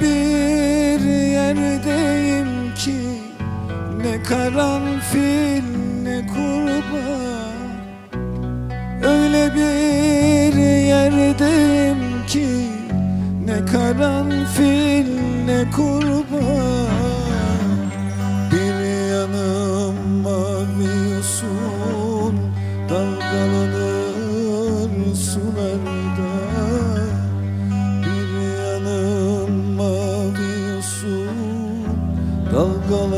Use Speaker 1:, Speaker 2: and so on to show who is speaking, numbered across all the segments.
Speaker 1: bir yerdeyim ki Ne karanfil ne kurba Öyle bir yerdeyim ki Ne karanfil ne kurba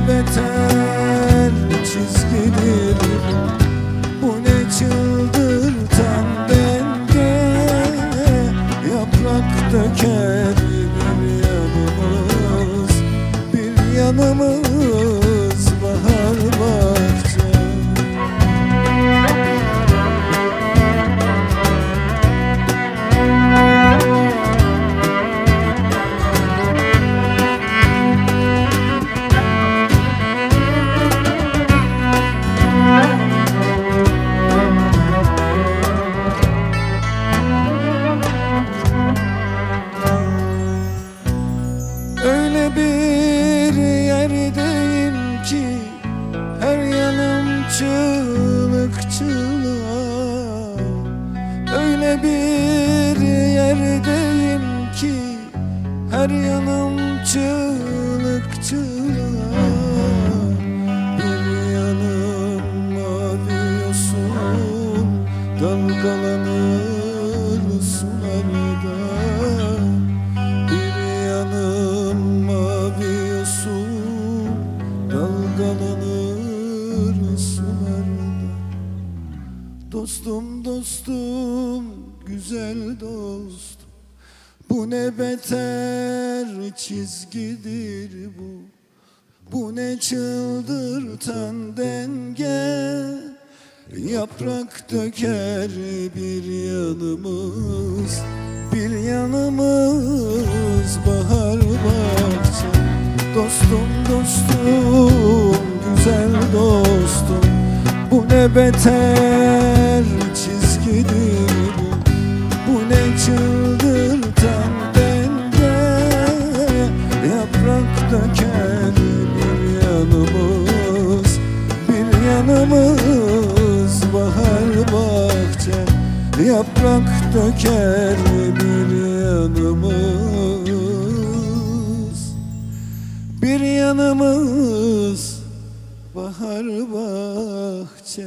Speaker 1: beter çizgidir. Bu ne çıldırtan denge? Yaprak döker Öyle bir yerdeyim ki Her yanım çığlık çığlığa. Öyle bir yerdeyim ki Her yanım çığlık çığlığa Dalgalanır sularda Dostum dostum güzel dostum. Bu ne beter çizgidir bu. Bu ne çıldırtan denge. Yaprak döker bir yanımız Bir yanımız beter çizgidir bu. Ne çıldırtan denge Yaprak döker bir yanımız. Bir yanımız bahar bahçe. Yaprak döker bir yanımız. Bir yanımız bahar bahçe